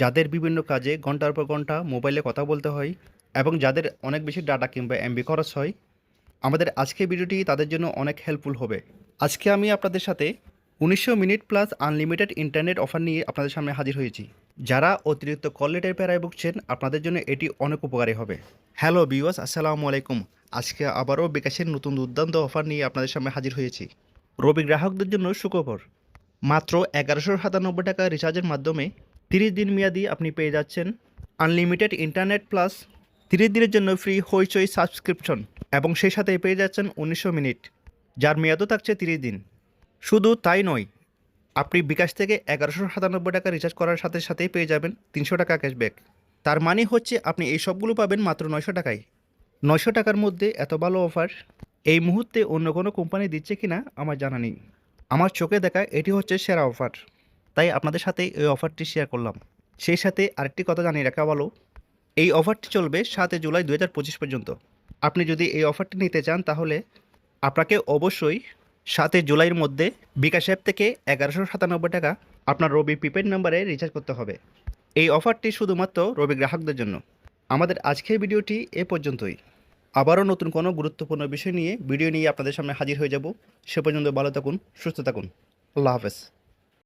যাদের বিভিন্ন কাজে ঘণ্টার পর ঘণ্টা মোবাইলে কথা বলতে হয় এবং যাদের অনেক বেশি ডাটা কিংবা এমবি খরচ হয়, আমাদের আজকের ভিডিওটি তাদের জন্য অনেক হেল্পফুল হবে। আজকে আমি আপনাদের সাথে উনিশশো minute plus unlimited internet offer নিয়ে আপনাদের সামনে হাজির হয়েছি। যারা অতিরিক্ত কল লেটের প্যারায় ভুগছেন, আপনাদের জন্য এটি অনেক উপকারী হবে। হ্যালো বিওয়াস আসসালামু আলাইকুম। আজকে আবারও বিকাশের নতুন দুর্দান্ত অফার নিয়ে আপনাদের সামনে হাজির হয়েছি। রবি গ্রাহকদের জন্য সুখবর। মাত্র এগারোশো সাতানব্বই টাকা রিচার্জের মাধ্যমে তিরিশ দিন মেয়াদি আপনি পেয়ে যাচ্ছেন আনলিমিটেড ইন্টারনেট প্লাস তিরিশ দিনের জন্য ফ্রি হইচই সাবস্ক্রিপশন এবং সেই সাথে পেয়ে যাচ্ছেন উনিশশো মিনিট, যার মেয়াদও থাকছে তিরিশ দিন। শুধু তাই নয়, আপনি বিকাশ থেকে এগারোশো সাতানব্বই টাকা রিচার্জ করার সাথে সাথেই পেয়ে যাবেন তিনশো টাকা ক্যাশব্যাক তার মানে হচ্ছে আপনি এই সবগুলো পাবেন মাত্র নয়শো টাকায়। নয়শো টাকার মধ্যে এত ভালো অফার এই মুহূর্তে অন্য কোনো কোম্পানি দিচ্ছে কিনা আমার জানা নেই। আমার চোখে দেখা এটি হচ্ছে সেরা অফার তাই আপনাদের সাথে এই অফারটি শেয়ার করলাম। সেই সাথে আরেকটি কথা জানিয়ে রাখা ভালো, এই অফারটি চলবে সাতই জুলাই দু হাজার পঁচিশ পর্যন্ত। আপনি যদি এই অফারটি নিতে চান তাহলে আপনাকে অবশ্যই সাতই জুলাইয়ের মধ্যে বিকাশ অ্যাপ থেকে এগারোশো সাতানব্বই টাকা আপনার রবি প্রিপেড নাম্বারে রিচার্জ করতে হবে। এই অফারটি শুধুমাত্র রবি গ্রাহকদের জন্য। আমাদের আজকের ভিডিওটি এ পর্যন্তই। আবারও নতুন কোনো গুরুত্বপূর্ণ বিষয় নিয়ে, ভিডিও নিয়ে আপনাদের সামনে হাজির হয়ে যাব। সে পর্যন্ত ভালো থাকুন, সুস্থ থাকুন। আল্লাহ হাফেজ।